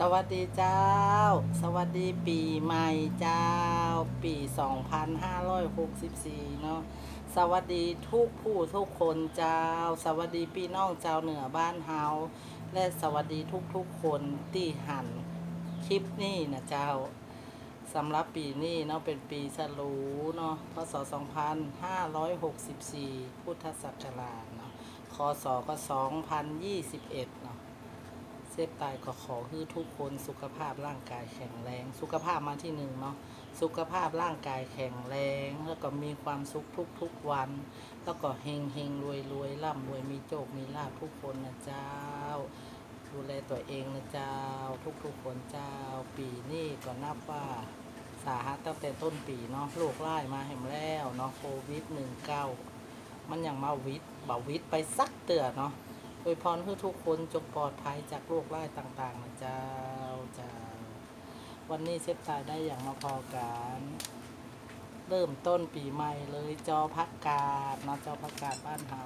สวัสดีเจ้า สวัสดีปีใหม่เจ้า ปี 2564 เนาะสวัสดีทุกผู้ทุกคนเจ้า สวัสดีพี่น้องเจ้าเหนือบ้านเฮาและสวัสดีทุกๆคนที่หันคลิปนี้นะเจ้าสำหรับปีนี้เนาะเป็นปีฉลูเนาะพศ 2564 พุทธศักราชเนาะคศก็ 2021 เซฟตายก็ขอให้ทุกคนสุขภาพร่างกายแข็งแรง สุขภาพมาที่หนึ่งเนาะสุขภาพร่างกายแข็งแรง แล้วก็มีความสุขทุกๆวัน แล้วก็เฮงเฮงรวยรวยร่ำรวยมีโชคมีลาภทุกคนนะเจ้า ดูแลตัวเองนะเจ้า ทุกๆคนเจ้า ปีนี้ก็นับว่าสาหัสตั้งแต่ต้นปีเนาะโรคร้ายมาแห่งแล้วเนาะโควิดหนึ่งเก้ามันยังมาวิทย์บ่าวิทย์ไปสักเตือเนาะ อวยพรให้ทุกคนจงปลอดภัยจากโรคร้ายต่างๆนะเจ้าเจ้าวันนี้เชฟตายได้อย่างมาพอกันเริ่มต้นปีใหม่เลยจอพักกาดนะจอพักกาดบ้านเฮา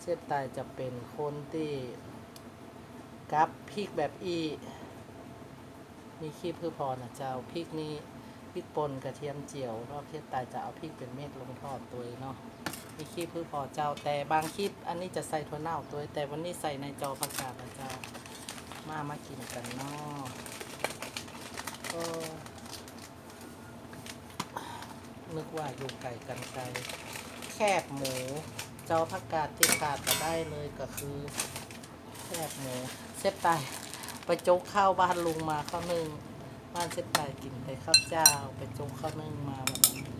เชฟตายจะเป็นคนที่กับพริกแบบอีมีขี้พืชพอนะเจ้าพริกนี้พริกป่นกระเทียมเจียวรอบเทศตายจะเอาพริกเป็นเม็ดลงทอดตัวเนาะ มีขี้พืชพอเจ้าแต่บางคลิปอันนี้จะใส่ถั่วเน่าตัวแต่วันนี้ใส่ในจอประกาศนะเจ้ามามากินกันเนาะก็นึกว่าอยู่ไก่กันไกลแคบหมูจอผักกาดที่ขาดก็ได้เลยก็คือแคบหมูเซฟตายไปโจ๊กข้าวบ้านลุงมาข้าวนึ่งบ้านเซฟตายกินไปข้าวเจ้า ไปโจ๊กข้าวนึ่งมาวันนั้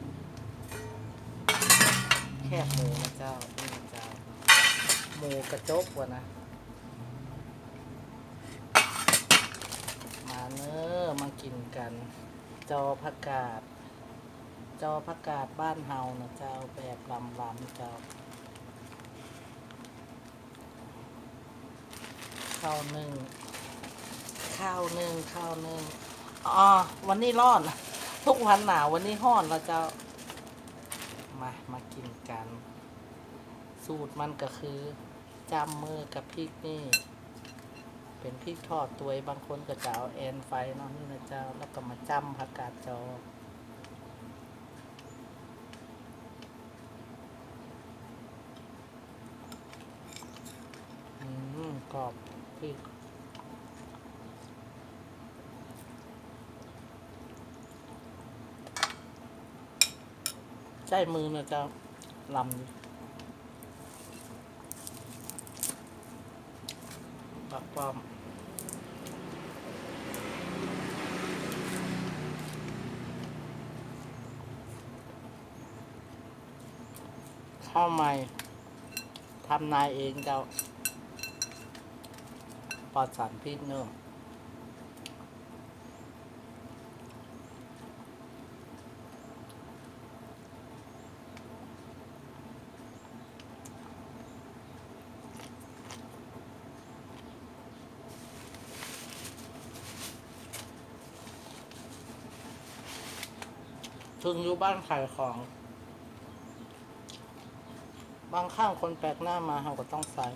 แคบหมูนะเจ้านี่นะเจ้าหมูกระจกวะนะ มาเนอะมากินกัน จอผักกาด จอผักกาดบ้านเฮานะเจ้าแบบลำลำเจ้าข้าวหนึ่งข้าวหนึ่งข้าวหนึ่งอ๋อวันนี้ร้อน ทุกวันหนาววันนี้ห้อนเราจะ มามากินกัน สูตรมันก็คือจำมือกับพริกนี่ เป็นพริกทอดตัวบางคนก็จะเอาแอนไฟเนาะนี่นะเจ้าแล้วก็มาจำผักกาดจออืมกรอบพริก ใช้มือนะเจ้าลำปักป้อมข้าวใหม่ทำนายเองเจ้าปลอดสารพิษเนอ ถึงอยู่บ้านขายของ บางข้างคนแปลกหน้ามาเราก็ต้องใส่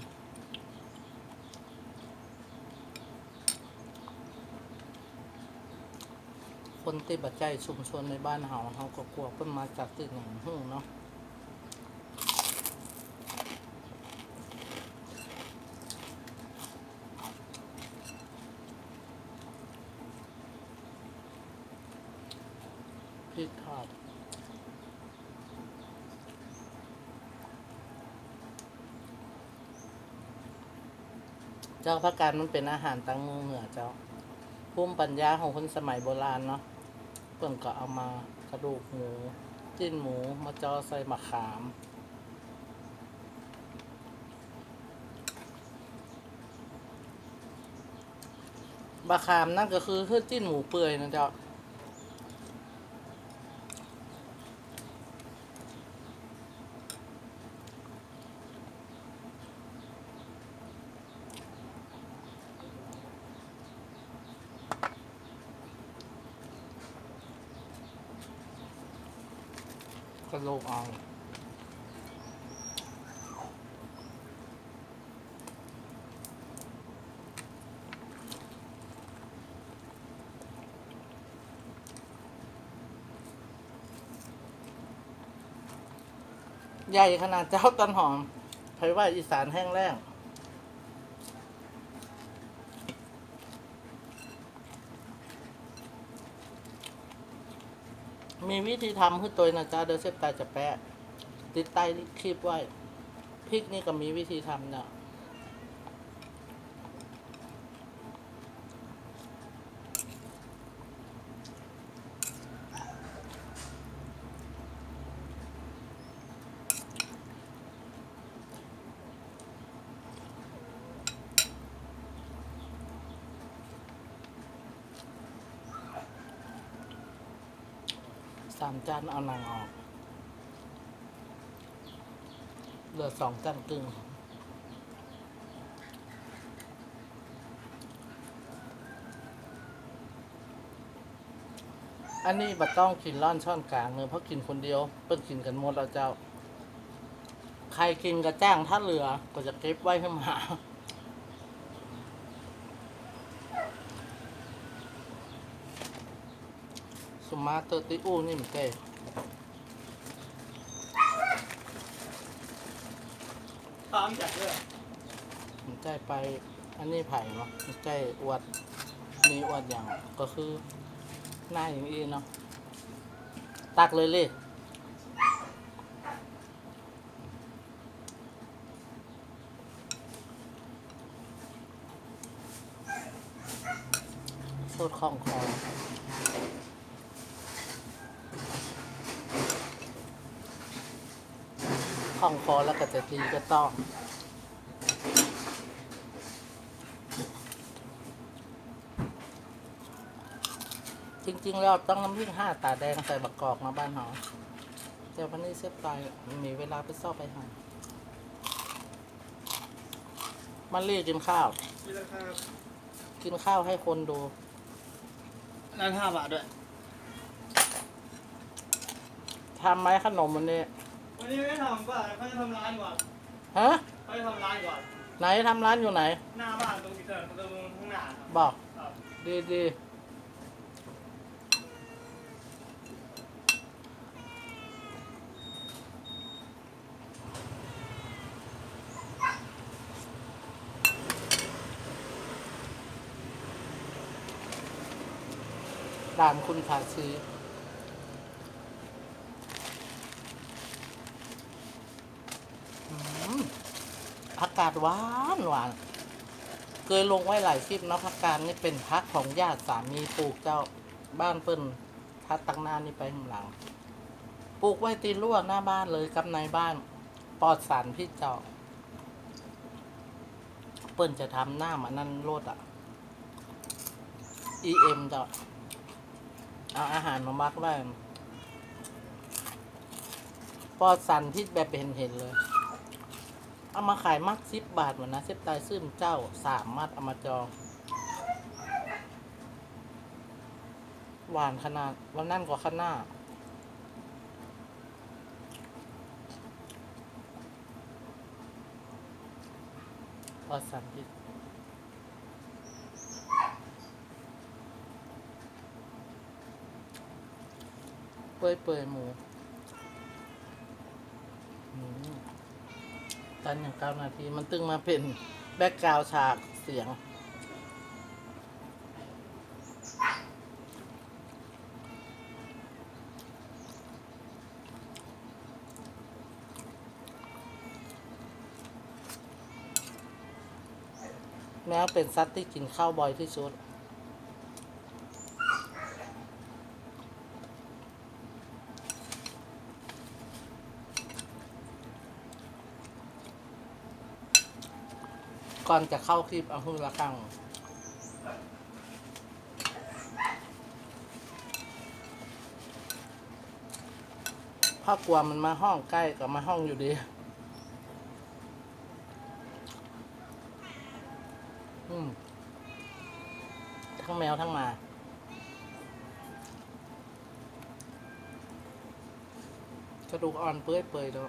คนที่บัจใจชุมชนในบ้านเฮาเขาก็กลัวเพิ่นมาจากที่หนึ่งหูเนาะพริกทอด เจ้าพระการมันเป็นอาหารตังเมือเหนือเจ้าพุ่มปัญญาของคนสมัยโบราณเนาะเพิ่นก็เอามากระดูกหมูจิ้นหมูมาจอใส่มะขามมะขามนั่นก็คือคือจิ้นหมูเปื่อยนะเจ้า สโลว์เอาใหญ่ขนาดเจ้าต้นหอมไครว่าอีสานแห้งแล้ง มีวิธีทำคือตัวนะจ๊ะเดี๋ยวเซฟตาจะแปะติดใต้คลิปไว้พริกนี่ก็มีวิธีทำเนาะ สามจานเอาหนางออก เหลือสองจานครึ่งอันนี้บัต้องกินร่อนช่อนกลางเลยเพราะกินคนเดียวเพิ่งกินกันหมดแล้วเจ้า ใครกินกระจ้างถ้าเหลือก็จะเก็บไว้ให้หมา สุมาเตอร์ติอูนี่มันเต้ตามจัดเลยมันใจไป อันนี้ไผ่เนาะมันใจอวดมีอวดอย่างก็คือหน้าอย่างนี้เนาะตักเลยเลยโคตรคล่องคอ ล่องคอแล้วก็จะตีก็ต้องจริงๆแล้วต้องน้ำพริกห้าตาแดงใส่บักกอกมาบ้านเราแต่วันนี้เซฟไปมีเวลาไปซ่อไปหามันเรียกกินข้าว นี่ราคากินข้าวให้คนดู นั้นห้าบาทด้วยทำไหมขนมวันนี้ วันนี้ไม่ทำป่ะเขาจะทำร้านก่อนฮะเขาจะทำร้านก่อน ไหนทำร้านอยู่ไหน หน้าบ้านตรงที่เกิดตรงข้างหน้าครับบอก ครับดีดีด่านคุณขาชีอืม อากกาศหวานหวานเคยลงไว้หลายคลิปนะพักการนี่เป็นพักของญาติสามีปลูกเจ้าบ้านเปิ้นทัดตังหน้านี่ไปข้างหลัง ปลูกไว้ตีรั่วหน้าบ้านเลยกับในบ้านปลอดสารพิษเจ้า เปิ้นจะทำหน้ามันนั่นโลดอะ EM เจ้าเอาอาหารมามักไว้ปลอดสารพิษแบบเห็นเห็นๆเลย เอามาขายมัดสิบบาทเหมือนนะเซฟตายซึมเจ้าสามมัดเอามาจอง หวานขนาดวันนั่นกว่าข้างหน้าพอสันติเปื่อยเปื่อยๆหมูอืม ตันอย่างเก้านาที มันตึงมาเป็นแบ็กกราวฉากเสียง แม้เป็นซัดที่กินข้าวบ่อยที่สุด ก่อนจะเข้าคลิปเอาฮือละครั้งพ่อกลัวมันมาห้องใกล้กับมาห้องอยู่ดี ทั้งแมวทั้งมากระดูกอ่อนเปื่อยเปื่อยๆแล้ว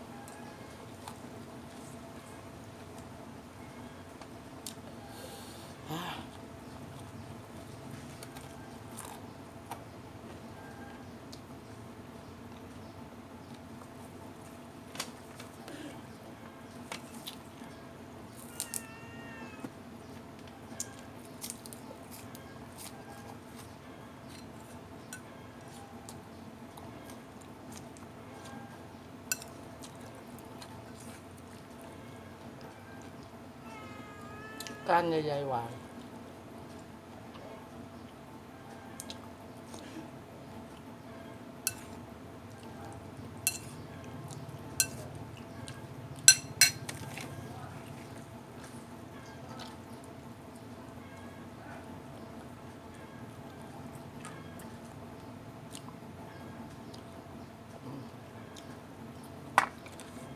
กานใหญ่ๆหวาน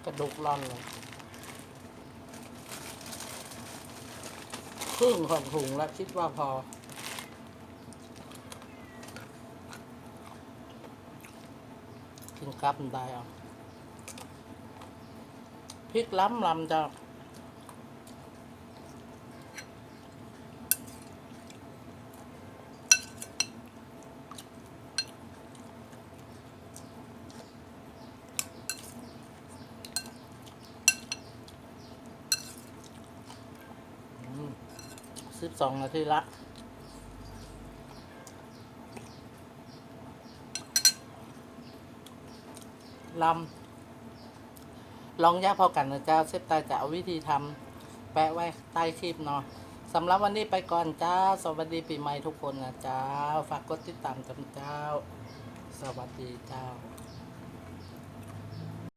กระดูกร่อนเลย ครึ่งของถุงแล้วคิดว่าพอ กินกับได้เอาพริกล้ำลำจะ สองนาทีละลำลองแยกพอกันนะเจ้าเซฟตาจะเอาวิธีทำแปะไว้ใต้คลิปเนาะสำหรับวันนี้ไปก่อนเจ้า สวัสดีปีใหม่ทุกคนนะเจ้า ฝากกดติดตามจำเจ้า สวัสดีเจ้า